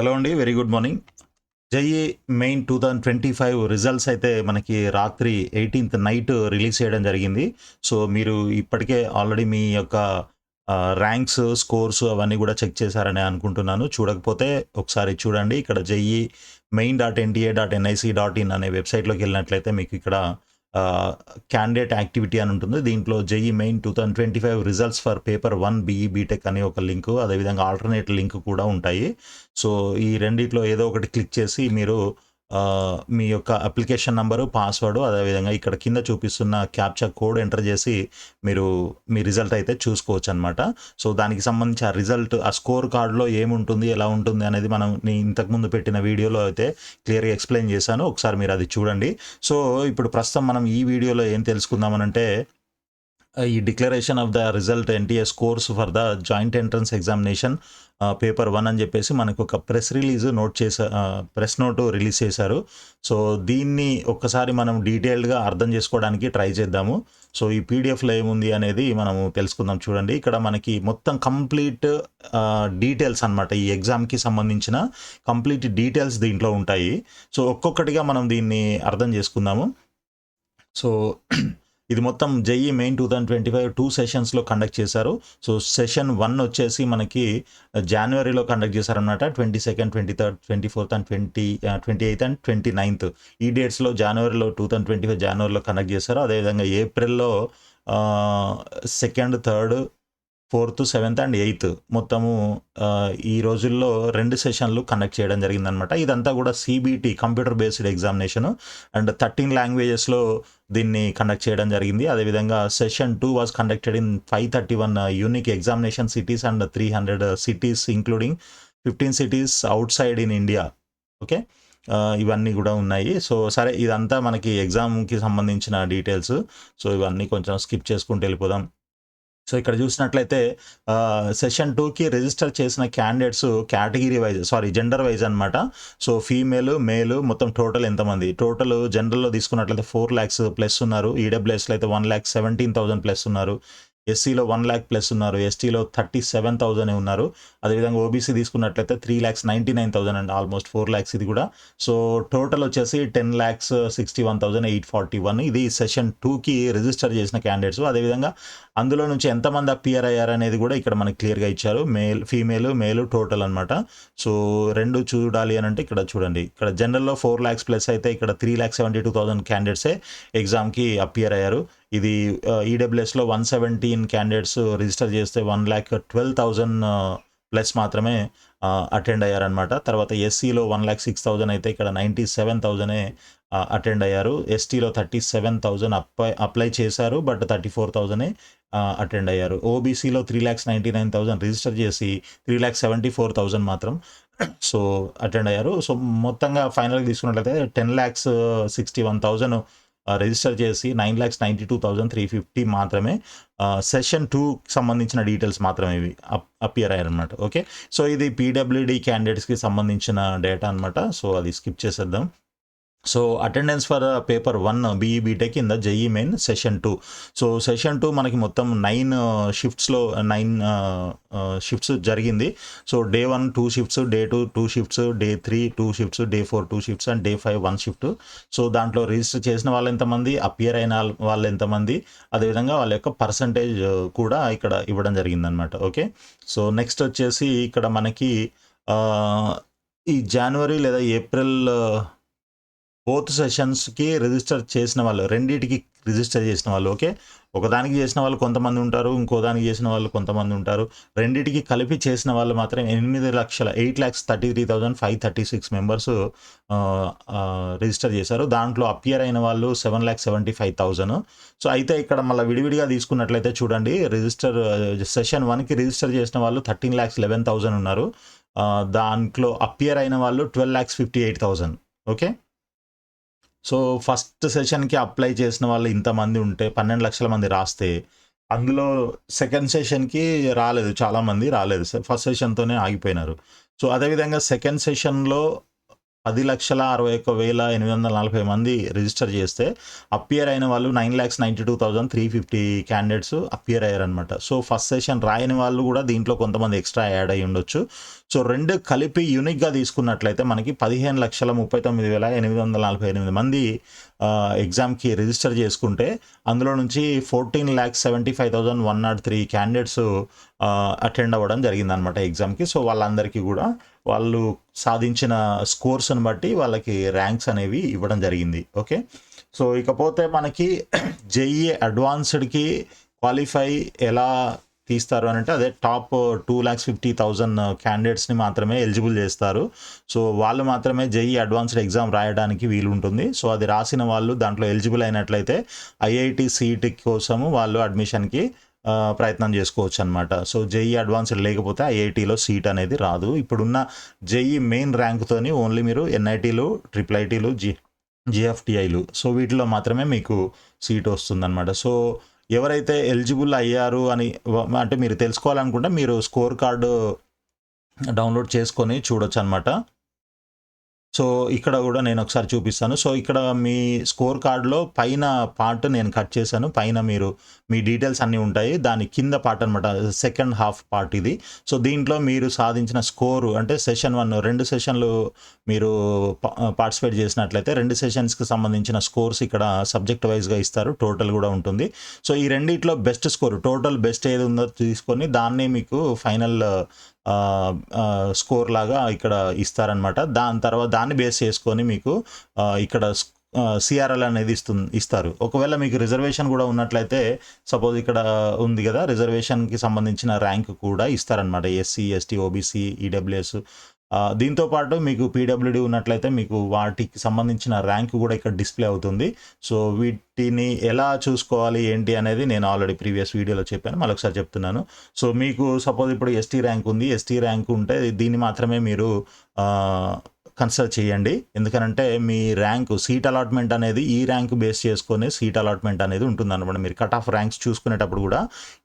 Hello అండి very good morning. JEE Main two thousand twenty five results అయితే మనకి రాత్రి ఎయిటీన్త్ నైట్ రిలీజ్ చేయడం జరిగింది. సో మీరు ఇప్పటికే ఆల్రెడీ మీ యొక్క ర్యాంక్స్ స్కోర్స్ అవన్నీ కూడా చెక్ చేశారని అనుకుంటున్నాను. చూడకపోతే ఒకసారి చూడండి. ఇక్కడ JEE Main dot NTA dot NIC dot in అనే వెబ్సైట్లోకి వెళ్ళినట్లయితే మీకు ఇక్కడ క్యాండిడేట్ యాక్టివిటీ అని ఉంటుంది. దీంట్లో JEE Main two thousand twenty five results for paper one BE BTech అనే ఒక లింక్ అదేవిధంగా ఆల్టర్నేట్ లింక్ కూడా ఉంటాయి. సో ఈ రెండిట్లో ఏదో ఒకటి క్లిక్ చేసి మీరు మీ యొక్క అప్లికేషన్ నంబరు పాస్వర్డ్ అదేవిధంగా ఇక్కడ కింద చూపిస్తున్న క్యాప్చా కోడ్ ఎంటర్ చేసి మీరు మీ రిజల్ట్ అయితే చూసుకోవచ్చు అనమాట సో దానికి సంబంధించి ఆ రిజల్ట్ ఆ స్కోర్ కార్డులో ఏముంటుంది ఎలా ఉంటుంది అనేది మనం నేను ఇంతకుముందు పెట్టిన వీడియోలో అయితే క్లియర్గా ఎక్స్ప్లెయిన్ చేశాను. ఒకసారి మీరు అది చూడండి. సో ఇప్పుడు ప్రస్తుతం మనం ఈ వీడియోలో ఏం తెలుసుకుందామనంటే Uh, ఈ declaration of the result NTA scores for the joint entrance examination paper one అని చెప్పేసి మనకు ఒక ప్రెస్ రిలీజ్ నోట్ చేసా ప్రెస్ నోట్ రిలీజ్ చేశారు. సో దీన్ని ఒక్కసారి మనం డీటెయిల్డ్గా అర్థం చేసుకోవడానికి ట్రై చేద్దాము. సో ఈ పీడిఎఫ్లో ఏముంది అనేది మనము తెలుసుకుందాం చూడండి. ఇక్కడ మనకి మొత్తం కంప్లీట్ డీటెయిల్స్ అనమాట ఈ ఎగ్జామ్కి సంబంధించిన కంప్లీట్ డీటెయిల్స్ దీంట్లో ఉంటాయి. సో ఒక్కొక్కటిగా మనం దీన్ని అర్థం చేసుకుందాము. సో ఇది మొత్తం JEE Main two thousand twenty five two సెషన్స్లో conduct చేశారు. సో సెషన్ వన్ వచ్చేసి మనకి జనవరిలో కండక్ట్ చేశారనమాట twenty second twenty third twenty fourth and twenty twenty eighth and twenty ninth ఈ డేట్స్లో జనవరిలో టూ థౌజండ్ ట్వంటీ ఫైవ్ జనవరిలో కండక్ట్ చేశారు. అదేవిధంగా ఏప్రిల్లో second third fourth seventh and eighth మొత్తము ఈ రోజుల్లో రెండు సెషన్లు కండక్ట్ చేయడం జరిగిందనమాట ఇదంతా కూడా CBT computer based examination and thirteen లాంగ్వేజెస్లో దీన్ని కండక్ట్ చేయడం జరిగింది. అదేవిధంగా session two was conducted in five thirty one unique examination cities and three hundred cities including fifteen cities outside in India okay ఇవన్నీ కూడా ఉన్నాయి. సో సరే ఇదంతా మనకి ఎగ్జామ్కి సంబంధించిన డీటెయిల్స్ సో ఇవన్నీ కొంచెం స్కిప్ చేసుకుంటూ వెళ్ళిపోదాం. సో ఇక్కడ చూసినట్లయితే సెషన్ టూకి రిజిస్టర్ చేసిన candidates category wise sorry gender wise అనమాట సో ఫీమేల్ మేల్ మొత్తం టోటల్ ఎంతమంది? టోటల్ జనరల్లో తీసుకున్నట్లయితే ఫోర్ ల్యాక్స్ ప్లస్ ఉన్నారు. ఈడబ్ల్యూఎస్లో అయితే one lakh seventeen thousand plus ఉన్నారు. ఎస్సీలో వన్ ల్యాక్ ప్లస్ ఉన్నారు ఎస్టీలో థర్టీ సెవెన్ థౌసండ్ ఉన్నారు. అదేవిధంగా ఓబీసీ తీసుకున్నట్లయితే three lakhs ninety nine thousand and almost four lakhs ఇది కూడా. సో టోటల్ వచ్చేసి ten lakhs sixty one thousand eight forty one ఇది సెషన్ టూకి రిజిస్టర్ చేసిన క్యాండిడేట్స్ అదేవిధంగా అందులో నుంచి ఎంతమంది అపియర్ అయ్యారు అనేది కూడా ఇక్కడ మనకి క్లియర్గా ఇచ్చారు. మేల్ ఫీమేల్ మేల్ టోటల్ అనమాట సో రెండు చూడాలి అని అంటే ఇక్కడ చూడండి. ఇక్కడ జనరల్లో ఫోర్ ల్యాక్స్ ప్లస్ అయితే ఇక్కడ three lakhs seventy two thousand క్యాండిడేట్సే ఎగ్జామ్కి అపియర్ అయ్యారు. ఇది ఈడబ్ల్యూఎస్లో వన్ సెవెంటీన్ క్యాండిడేట్స్ రిజిస్టర్ చేస్తే one lakh twelve thousand plus మాత్రమే అటెండ్ అయ్యారనమాట తర్వాత ఎస్సీలో వన్ ల్యాక్ సిక్స్ థౌజండ్ అయితే ఇక్కడ నైంటీ సెవెన్ థౌజండే అటెండ్ అయ్యారు. ఎస్టీలో thirty seven thousand apply apply చేశారు బట్ థర్టీ ఫోర్ థౌజండే అటెండ్ అయ్యారు. ఓబీసీలో three lakhs ninety nine thousand register చేసి three lakhs seventy four thousand మాత్రం సో అటెండ్ అయ్యారు. సో మొత్తంగా ఫైనల్గా తీసుకున్నట్లయితే ten lakhs sixty one thousand register చేసి nine lakhs ninety two thousand three fifty మాత్రమే సెషన్ టూకి సంబంధించిన డీటెయిల్స్ మాత్రమే ఇవి అపియర్ అయ్యారనమాట ఓకే సో ఇది పీడబ్ల్యూడి క్యాండిడేట్స్కి సంబంధించిన డేటా అనమాట సో అది స్కిప్ చేసేద్దాం. So attendance for paper one BE BTech in the JEE Main session two so session two మనకి మొత్తం నైన్ షిఫ్ట్స్లో నైన్ షిఫ్ట్స్ జరిగింది so day one two shifts day two two shifts day three two shifts day four two shifts and day five one shift so దాంట్లో register చేసిన వాళ్ళు ఎంతమంది appear అయిన వాళ్ళు ఎంతమంది అదేవిధంగా వాళ్ళ యొక్క పర్సంటేజ్ కూడా ఇక్కడ ఇవ్వడం జరిగిందనమాట ఓకే సో నెక్స్ట్ వచ్చేసి ఇక్కడ మనకి ఈ జనవరి లేదా ఏప్రిల్ బోత్ సెషన్స్కి రిజిస్టర్ చేసిన వాళ్ళు రెండింటికి రిజిస్టర్ చేసిన వాళ్ళు ఓకే ఒకదానికి చేసిన వాళ్ళు కొంతమంది ఉంటారు ఇంకో దానికి చేసిన వాళ్ళు కొంతమంది ఉంటారు. రెండింటికి కలిపి చేసిన వాళ్ళు మాత్రం ఎనిమిది లక్షల eight lakhs thirty three thousand five thirty six members register చేశారు. దాంట్లో అపియర్ అయిన వాళ్ళు seven lakh seventy five thousand so అయితే ఇక్కడ మళ్ళీ విడివిడిగా తీసుకున్నట్లయితే చూడండి రిజిస్టర్ సెషన్ వన్కి రిజిస్టర్ చేసిన వాళ్ళు థర్టీన్ ల్యాక్స్ లెవెన్ థౌజండ్ ఉన్నారు. Uh, దాంట్లో అపియర్ అయిన వాళ్ళు twelve lakhs fifty eight thousand okay so first సెషన్కి apply చేసిన వాళ్ళు ఇంతమంది ఉంటే పన్నెండు లక్షల మంది రాస్తే అందులో సెకండ్ సెషన్కి రాలేదు చాలామంది రాలేదు ఫస్ట్ సెషన్తోనే ఆగిపోయినారు. సో అదేవిధంగా సెకండ్ సెషన్లో పది లక్షల అరవై ఒక్క వేల ఎనిమిది వందల నలభై మంది రిజిస్టర్ చేస్తే అపియర్ అయిన వాళ్ళు nine lakhs ninety two thousand three fifty candidates appear అయ్యారనమాట so first session రాయని వాళ్ళు కూడా దీంట్లో కొంతమంది ఎక్స్ట్రా యాడ్ అయ్యి ఉండొచ్చు. సో రెండు కలిపి యూనిక్గా తీసుకున్నట్లయితే మనకి పదిహేను లక్షల ముప్పై తొమ్మిది వేల ఎనిమిది వందల నలభై ఎనిమిది మంది ఎగ్జామ్కి రిజిస్టర్ చేసుకుంటే అందులో నుంచి fourteen lakhs seventy five thousand one not three candidates attend అవ్వడం జరిగిందనమాట ఎగ్జామ్కి సో వాళ్ళందరికీ కూడా వాళ్ళు సాధించిన స్కోర్స్ని బట్టి వాళ్ళకి ర్యాంక్స్ అనేవి ఇవ్వడం జరిగింది. ఓకే సో ఇకపోతే మనకి జేఈ అడ్వాన్స్డ్కి క్వాలిఫై ఎలా తీస్తారు అని అంటే అదే top two lakhs fifty thousand క్యాండిడేట్స్ని మాత్రమే ఎలిజిబుల్ చేస్తారు. సో వాళ్ళు మాత్రమే జేఈ అడ్వాన్స్డ్ ఎగ్జామ్ రాయడానికి వీలు ఉంటుంది సో అది రాసిన వాళ్ళు దాంట్లో ఎలిజిబుల్ అయినట్లయితే ఐఐటి సీట్ కోసము వాళ్ళు అడ్మిషన్కి uh, ప్రయత్నం చేసుకోవచ్చు అనమాట సో జేఈ అడ్వాన్స్డ్ లేకపోతే ఐఐటీలో సీట్ అనేది రాదు. ఇప్పుడున్న జేఈ మెయిన్ ర్యాంక్తోని ఓన్లీ మీరు ఎన్ఐటీలు ట్రిపుల్ ఐటీలు జి జిఎఫ్టిఐలు సో వీటిలో మాత్రమే మీకు సీట్ వస్తుందన్నమాట. సో ఎవరైతే ఎలిజిబుల్ అయ్యారు అని అంటే మీరు తెలుసుకోవాలనుకుంటే మీరు స్కోర్ కార్డు డౌన్లోడ్ చేసుకొని చూడొచ్చు అనమాట సో ఇక్కడ కూడా నేను ఒకసారి చూపిస్తాను. సో ఇక్కడ మీ స్కోర్ కార్డులో పైన పార్ట్ నేను కట్ చేశాను. పైన మీరు మీ డీటెయిల్స్ అన్నీ ఉంటాయి. దాని కింద పార్ట్ అనమాట సెకండ్ హాఫ్ పార్ట్ ఇది. సో దీంట్లో మీరు సాధించిన స్కోరు అంటే సెషన్ వన్ రెండు సెషన్లు మీరు పార్టిసిపేట్ చేసినట్లయితే రెండు సెషన్స్కి సంబంధించిన స్కోర్స్ ఇక్కడ సబ్జెక్ట్ వైజ్గా ఇస్తారు. టోటల్ కూడా ఉంటుంది. సో ఈ రెండిట్లో బెస్ట్ స్కోర్ టోటల్ బెస్ట్ ఏది ఉందో తీసుకొని దాన్ని మీకు ఫైనల్ స్కోర్ లాగా ఇక్కడ ఇస్తారనమాట దాని తర్వాత దాన్ని బేస్ చేసుకొని మీకు ఇక్కడ సిఆర్ఎల్ అనేది ఇస్తుంది ఇస్తారు. ఒకవేళ మీకు రిజర్వేషన్ కూడా ఉన్నట్లయితే సపోజ్ ఇక్కడ ఉంది కదా రిజర్వేషన్కి సంబంధించిన ర్యాంక్ కూడా ఇస్తారనమాట ఎస్సీ ఎస్టీ ఓబీసీ ఈడబ్ల్యూఎస్ దీంతో పాటు మీకు పీడబ్ల్యూడి ఉన్నట్లయితే మీకు వాటికి సంబంధించిన ర్యాంక్ కూడా ఇక్కడ డిస్ప్లే అవుతుంది. సో వీటిని ఎలా చూసుకోవాలి ఏంటి అనేది నేను ఆల్రెడీ ప్రీవియస్ వీడియోలో చెప్పాను. మళ్ళీ ఒకసారి చెప్తున్నాను. సో మీకు సపోజ్ ఇప్పుడు ఎస్టీ ర్యాంక్ ఉంది. ఎస్టీ ర్యాంక్ ఉంటే దీన్ని మాత్రమే మీరు కన్సిడర్ చేయండి. ఎందుకనంటే మీ ర్యాంక్ సీట్ అలాట్మెంట్ అనేది ఈ ర్యాంక్ బేస్ చేసుకొని సీట్ అలాట్మెంట్ అనేది ఉంటుంది అనమాట మీరు కట్ ఆఫ్ ర్యాంక్స్ చూసుకునేటప్పుడు కూడా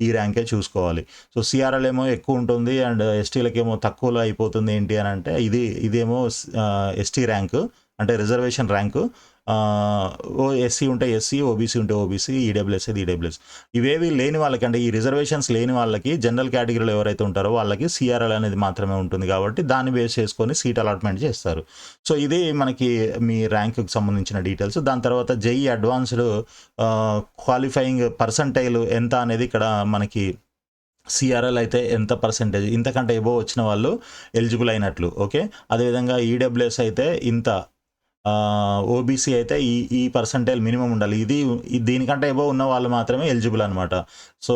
ఈ ర్యాంకే చూసుకోవాలి. సో సిఆర్ఎల్ ఏమో ఎక్కువ ఉంటుంది అండ్ ఎస్టీలకు ఏమో తక్కువలో అయిపోతుంది ఏంటి అని అంటే ఇది ఇదేమో ఎస్టీ ర్యాంక్ అంటే రిజర్వేషన్ ర్యాంకు. ఓ ఎస్సీ ఉంటే ఎస్సీ ఓబీసీ ఉంటే ఓబీసీ ఈడబ్ల్యూఎస్ అయితే ఈడబ్ల్యూఎస్. ఇవేవి లేని వాళ్ళకి అంటే ఈ రిజర్వేషన్స్ లేని వాళ్ళకి జనరల్ కేటగిరీలో ఎవరైతే ఉంటారో వాళ్ళకి సిఆర్ఎల్ అనేది మాత్రమే ఉంటుంది కాబట్టి దాన్ని బేస్ చేసుకొని సీట్ అలాట్మెంట్ చేస్తారు. సో ఇది మనకి మీ ర్యాంకుకి సంబంధించిన డీటెయిల్స్. దాని తర్వాత జెఈ అడ్వాన్స్డ్ క్వాలిఫైయింగ్ పర్సంటైల్ ఎంత అనేది ఇక్కడ మనకి సిఆర్ఎల్ అయితే ఎంత పర్సెంటేజ్ ఇంతకంటే ఎబో వచ్చిన వాళ్ళు ఎలిజిబుల్ అయినట్లు ఓకే? అదేవిధంగా ఈడబ్ల్యూఎస్ అయితే ఇంత ఓబీసీ అయితే ఈ ఈ పర్సంటేజ్ మినిమం ఉండాలి. ఇది దీనికంటే ఏవో ఉన్న వాళ్ళు మాత్రమే ఎలిజిబుల్ అనమాట సో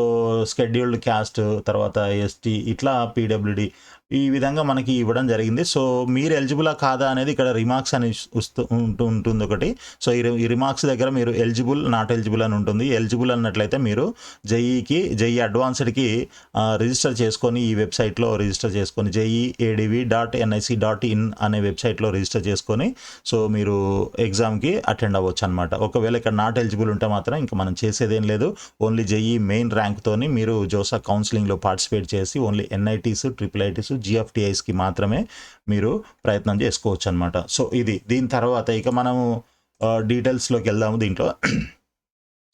స్కెడ్యూల్డ్ క్యాస్ట్ తర్వాత ఎస్టీ ఇట్లా పీడబ్ల్యూడి ఈ విధంగా మనకి ఇవ్వడం జరిగింది. సో మీరు ఎలిజిబులా కాదా అనేది ఇక్కడ రిమార్క్స్ అని వస్తూ ఉంటూ ఉంటుంది ఒకటి. సో ఈ రి- ఈ రిమార్క్స్ దగ్గర మీరు ఎలిజిబుల్ నాట్ ఎలిజిబుల్ అని ఉంటుంది. ఎలిజిబుల్ అన్నట్లయితే మీరు జేఈకి జేఈ అడ్వాన్స్డ్కి రిజిస్టర్ చేసుకొని ఈ వెబ్సైట్లో రిజిస్టర్ చేసుకొని JEE ADV dot NIC dot in అనే వెబ్సైట్లో రిజిస్టర్ చేసుకొని సో మీరు ఎగ్జామ్కి అటెండ్ అవ్వచ్చు అనమాట ఒకవేళ ఇక్కడ నాట్ ఎలిజిబుల్ ఉంటే మాత్రం ఇంకా మనం చేసేదేం లేదు. ఓన్లీ జేఈ మెయిన్ ర్యాంక్తోని మీరు జోసా కౌన్సిలింగ్లో పార్టిసిపేట్ చేసి ఓన్లీ ఎన్ఐటీస్ ట్రిపుల్ ఐటీస్ జిఎఫ్టిఐస్కి మాత్రమే మీరు ప్రయత్నం చేసుకోవచ్చు అనమాట సో ఇది దీని తర్వాత ఇక మనము డీటెయిల్స్లోకి వెళ్దాము దీంట్లో.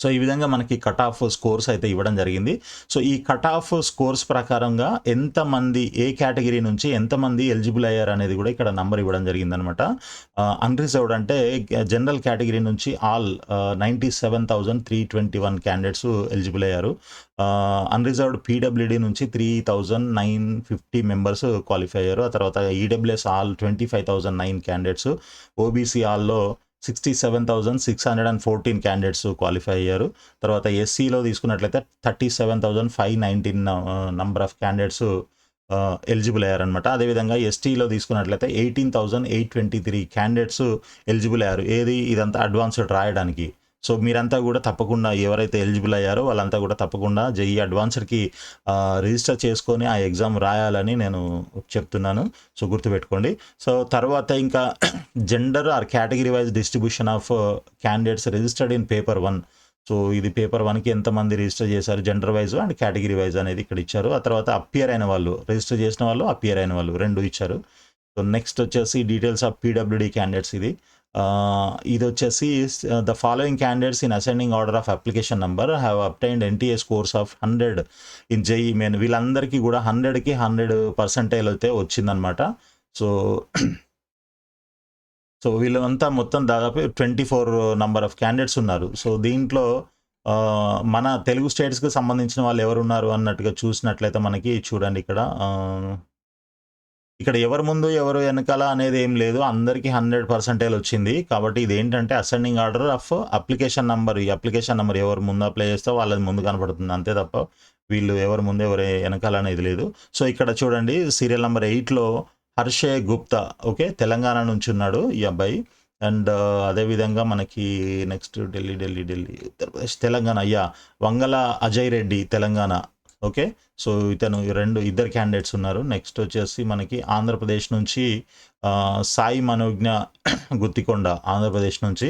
సో ఈ విధంగా మనకి కట్ ఆఫ్ స్కోర్స్ అయితే ఇవ్వడం జరిగింది. సో ఈ కట్ ఆఫ్ స్కోర్స్ ప్రకారంగా ఎంతమంది ఏ కేటగిరీ నుంచి ఎంతమంది ఎలిజిబుల్ అయ్యారు అనేది కూడా ఇక్కడ నంబర్ ఇవ్వడం జరిగింది అనమాట అన్రిజర్వ్డ్ అంటే జనరల్ కేటగిరీ నుంచి all ninety seven thousand three twenty one candidates eligible అయ్యారు. అన్రిజర్వ్డ్ పీడబ్ల్యూడి నుంచి three thousand nine fifty members qualify అయ్యారు. ఆ తర్వాత EWS all twenty five thousand nine candidates OBC ఆల్లో sixty seven thousand six hundred and fourteen candidates qualify అయ్యారు. తర్వాత ఎస్సీలో తీసుకున్నట్లయితే thirty seven thousand five nineteen number of candidates eligible అయ్యారనమాట అదేవిధంగా ఎస్టీలో తీసుకున్నట్లయితే eighteen thousand eight twenty three candidates eligible అయ్యారు. ఏది ఇదంతా అడ్వాన్స్డ్ రాయడానికి. సో మీరంతా కూడా తప్పకుండా ఎవరైతే ఎలిజిబుల్ అయ్యారో వాళ్ళంతా కూడా తప్పకుండా జేఈ అడ్వాన్స్డ్కి రిజిస్టర్ చేసుకొని ఆ ఎగ్జామ్ రాయాలని నేను చెప్తున్నాను. సో గుర్తుపెట్టుకోండి. సో తర్వాత ఇంకా gender or category wise distribution of candidates registered in paper one so ఇది పేపర్ వన్కి ఎంతమంది రిజిస్టర్ చేశారు gender wise and category wise అనేది ఇక్కడ ఇచ్చారు. ఆ తర్వాత అపియర్ అయిన వాళ్ళు రిజిస్టర్ చేసిన వాళ్ళు అపియర్ అయిన వాళ్ళు రెండు ఇచ్చారు. సో నెక్స్ట్ వచ్చేసి డీటెయిల్స్ ఆఫ్ పీడబ్ల్యూడీ క్యాండిడేట్స్ ఇది. ఇది వచ్చేసి the following candidates in ascending order of application number have obtained NTA scores of 100 in JEE Main వీళ్ళందరికీ కూడా 100కి 100 పర్సెంటైల్ అయితే వచ్చిందనమాట. సో సో వీళ్ళంతా మొత్తం దాదాపు 24 నంబర్ ఆఫ్ క్యాండిడేట్స్ ఉన్నారు. సో దీంట్లో మన తెలుగు స్టేట్స్‌కి సంబంధించిన వాళ్ళు ఎవరున్నారు అన్నట్టుగా చూసినట్లయితే మనకి చూడండి ఇక్కడ ఇక్కడ ఎవరు ముందు ఎవరు వెనకాల అనేది ఏం లేదు. అందరికీ హండ్రెడ్ పర్సెంటేజ్ వచ్చింది. కాబట్టి ఇదేంటంటే ascending order of application number. ఈ అప్లికేషన్ నెంబర్ ఎవరు ముందు అప్లై చేస్తే వాళ్ళది ముందు కనపడుతుంది. అంతే తప్ప వీళ్ళు ఎవరు ముందు ఎవరు వెనకాల అనేది లేదు. సో ఇక్కడ చూడండి సీరియల్ నెంబర్ ఎయిట్లో హర్షే గుప్తా ఓకే. తెలంగాణ నుంచి ఉన్నాడు ఈ అబ్బాయి. అండ్ అదేవిధంగా మనకి నెక్స్ట్ ఢిల్లీ, ఢిల్లీ, ఢిల్లీ ఉత్తరప్రదేశ్, తెలంగాణ అయ్యా వంగల అజయ్ రెడ్డి తెలంగాణ ఓకే. సో ఇతను రెండు ఇద్దరు క్యాండిడేట్స్ ఉన్నారు. నెక్స్ట్ వచ్చేసి మనకి ఆంధ్రప్రదేశ్ నుంచి సాయి మనోజ్ఞ గుత్తికొండ ఆంధ్రప్రదేశ్ నుంచి.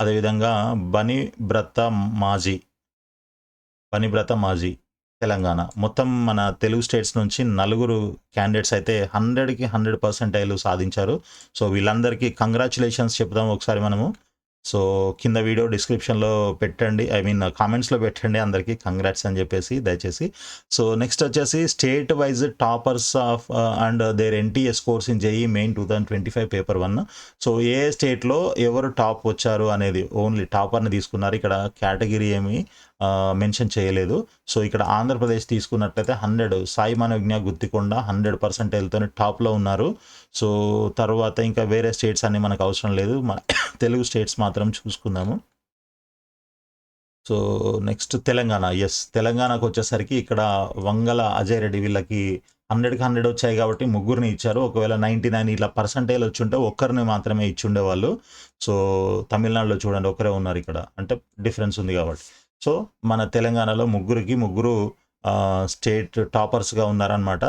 అదేవిధంగా బనిబ్రత మాజీ. బనిబ్రత మాజీ తెలంగాణ. మొత్తం మన తెలుగు స్టేట్స్ నుంచి నలుగురు క్యాండిడేట్స్ అయితే హండ్రెడ్కి హండ్రెడ్ పర్సెంటైలు సాధించారు. సో వీళ్ళందరికీ కంగ్రాచులేషన్స్ చెప్దాం ఒకసారి మనము. సో కింద వీడియో డిస్క్రిప్షన్‌లో పెట్టండి. ఐ మీన్ కామెంట్స్‌లో పెట్టండి అందరికీ కంగ్రాట్స్ అని చెప్పేసి దయచేసి. సో నెక్స్ట్ వచ్చేసి state wise toppers of and their NTA scores in JEE Main 2025 paper one so ఏ స్టేట్‌లో ఎవరు టాప్ వచ్చారు అనేది ఓన్లీ టాపర్‌ని తీసుకున్నారు. ఇక్కడ కేటగిరీ ఏమి మెన్షన్ చేయలేదు. సో ఇక్కడ ఆంధ్రప్రదేశ్ తీసుకున్నట్లయితే 100 సాయి మనోజ్ఞ గుత్తికొండ 100 పర్సెంటైల్‌తోని టాప్‌లో ఉన్నారు. సో తర్వాత ఇంకా వేరే స్టేట్స్ అన్నీ మనకు అవసరం లేదు. మన తెలుగు స్టేట్స్ మాత్రం చూసుకుందాము. So next Telangana. ఎస్ తెలంగాణకు వచ్చేసరికి ఇక్కడ వంగల అజయ్ రెడ్డి వీళ్ళకి 100కి 100 వచ్చాయి కాబట్టి ముగ్గురిని ఇచ్చారు. ఒకవేళ 99 ఇట్లా పర్సెంటేజ్ వచ్చి ఉంటే ఒక్కరిని మాత్రమే ఇచ్చుండేవాళ్ళు. సో తమిళనాడులో చూడండి ఒకరే ఉన్నారు ఇక్కడ. అంటే డిఫరెన్స్ ఉంది కాబట్టి. సో మన తెలంగాణలో ముగ్గురికి ముగ్గురు స్టేట్ టాపర్స్‌గా ఉన్నారనమాట.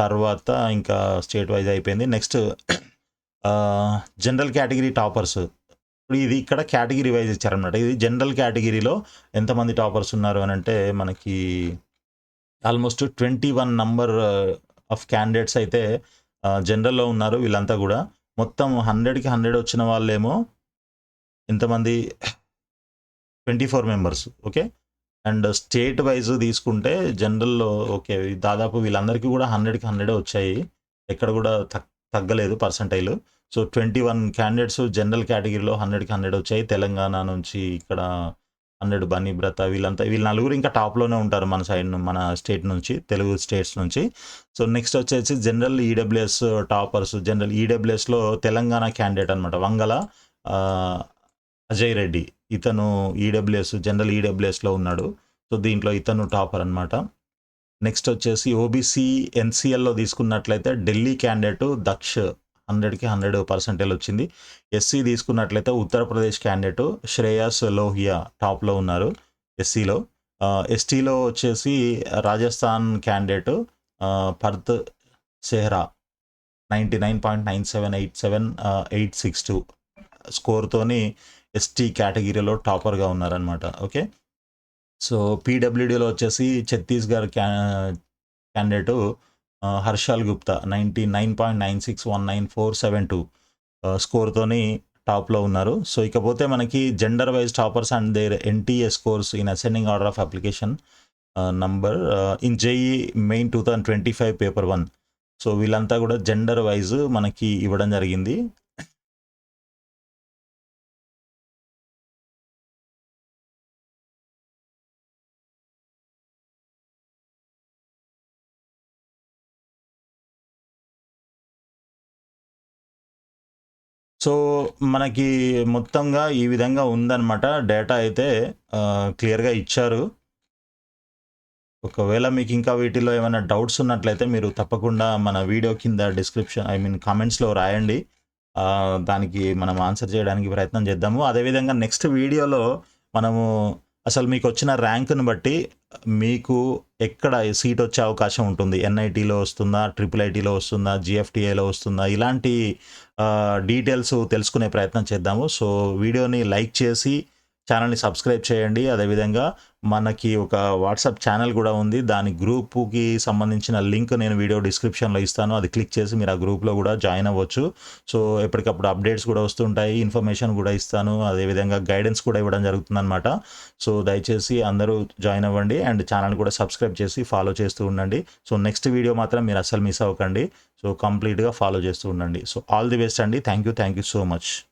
తర్వాత ఇంకా స్టేట్ వైజ్ అయిపోయింది. Next general category toppers. ఇప్పుడు ఇది ఇక్కడ కేటగిరీ వైజ్ ఇచ్చారనమాట. ఇది జనరల్ కేటగిరీలో ఎంతమంది టాపర్స్ ఉన్నారు అని అంటే మనకి ఆల్మోస్ట్ 21 నంబర్ ఆఫ్ క్యాండిడేట్స్ అయితే జనరల్‌లో ఉన్నారు వీళ్ళంతా కూడా మొత్తం 100కి 100 వచ్చిన వాళ్ళేమో ఎంతమంది 24 members okay. And state wise తీసుకుంటే జనరల్‌లో ఓకే. దాదాపు వీళ్ళందరికీ కూడా 100కి 100 వచ్చాయి. ఎక్కడ కూడా తగ్ తగ్గలేదు పర్సెంటైల్. సో 21 క్యాండిడేట్స్ జనరల్ కేటగిరీలో 100కి 100 వచ్చాయి. తెలంగాణ నుంచి ఇక్కడ హండ్రెడ్ బనీ బ్రత వీళ్ళంతా వీళ్ళు నలుగురు ఇంకా టాప్‌లోనే ఉంటారు మన సైడ్ మన స్టేట్ నుంచి తెలుగు స్టేట్స్ నుంచి. సో నెక్స్ట్ వచ్చేసి జనరల్ ఈడబ్ల్యూఎస్ టాపర్స్ జనరల్ ఈడబ్ల్యూఎస్‌లో తెలంగాణ క్యాండిడేట్ అనమాట. వంగల అజయ్ రెడ్డి. ఇతను ఈడబ్ల్యూఎస్ జనరల్ ఈడబ్ల్యూఎస్‌లో ఉన్నాడు. సో దీంట్లో ఇతను టాపర్ అనమాట. నెక్స్ట్ వచ్చేసి ఓబీసీ ఎన్‌సీఎల్‌లో తీసుకున్నట్లయితే ఢిల్లీ క్యాండిడేట్ దక్ష్ హండ్రెడ్కి హండ్రెడ్ పర్సెంటేజ్ వచ్చింది. ఎస్సీ తీసుకున్నట్లయితే ఉత్తరప్రదేశ్ క్యాండిడేట్ శ్రేయస్ లోహియా టాప్‌లో ఉన్నారు ఎస్సీలో. ఎస్టీలో వచ్చేసి Rajasthan candidate Parth Sehra ninety nine point nine seven eight seven eight six two స్కోర్‌తోని ఎస్టీ కేటగిరీలో టాపర్‌గా ఉన్నారనమాట. ఓకే. సో పీడబ్ల్యూడీలో వచ్చేసి ఛత్తీస్‌గఢ్ క్యా క్యాండిడేట్ ఆహ్, హర్షల్ గుప్తా 99.9619472 ఆహ్, స్కోర్‌తోని టాప్‌లో ఉన్నారు. సో ఇకపోతే మనకి gender wise toppers and their NTA scores in ascending order of application number in JEE Main 2025 paper one so వీళ్ళంతా కూడా జెండర్ వైజ్ మనకి ఇవ్వడం జరిగింది. సో మనకి మొత్తంగా ఈ విధంగా ఉందన్నమాట. డేటా అయితే క్లియర్‌గా ఇచ్చారు. ఒకవేళ మీకు ఇంకా వీటిలో ఏమైనా డౌట్స్ ఉన్నట్లయితే మీరు తప్పకుండా మన వీడియో కింద డిస్క్రిప్షన్ ఐ మీన్ కామెంట్స్‌లో రాయండి. దానికి మనం ఆన్సర్ చేయడానికి ప్రయత్నం చేద్దాము. అదేవిధంగా నెక్స్ట్ వీడియోలో మనము అసలు మీకు వచ్చిన ర్యాంకును బట్టి మీకు ఎక్కడ సీట్ వచ్చే అవకాశం ఉంటుంది. ఎన్ఐటీలో వస్తుందా? ట్రిపుల్ ఐటీలో వస్తుందా? జిఎఫ్టిఐలో వస్తుందా? ఇలాంటి డీటెయిల్స్ తెలుసుకునే ప్రయత్నం చేద్దాము. సో వీడియోని లైక్ చేసి ఛానల్ని సబ్స్క్రైబ్ చేయండి. అదేవిధంగా మనకి ఒక వాట్సాప్ ఛానల్ కూడా ఉంది. దాని గ్రూప్కి సంబంధించిన లింక్ నేను వీడియో డిస్క్రిప్షన్లో ఇస్తాను. అది క్లిక్ చేసి మీరు ఆ గ్రూప్లో కూడా జాయిన్ అవ్వచ్చు. సో ఎప్పటికప్పుడు అప్డేట్స్ కూడా వస్తుంటాయి. ఇన్ఫర్మేషన్ కూడా ఇస్తాను. అదేవిధంగా గైడెన్స్ కూడా ఇవ్వడం జరుగుతుంది అనమాట సో దయచేసి అందరూ జాయిన్ అవ్వండి అండ్ ఛానల్ కూడా సబ్స్క్రైబ్ చేసి ఫాలో చేస్తూ ఉండండి. సో నెక్స్ట్ వీడియో మాత్రం మీరు అస్సలు మిస్ అవ్వకండి. సో కంప్లీట్గా ఫాలో చేస్తూ ఉండండి. సో ఆల్ ది బెస్ట్ అండి. Thank you. Thank you so much.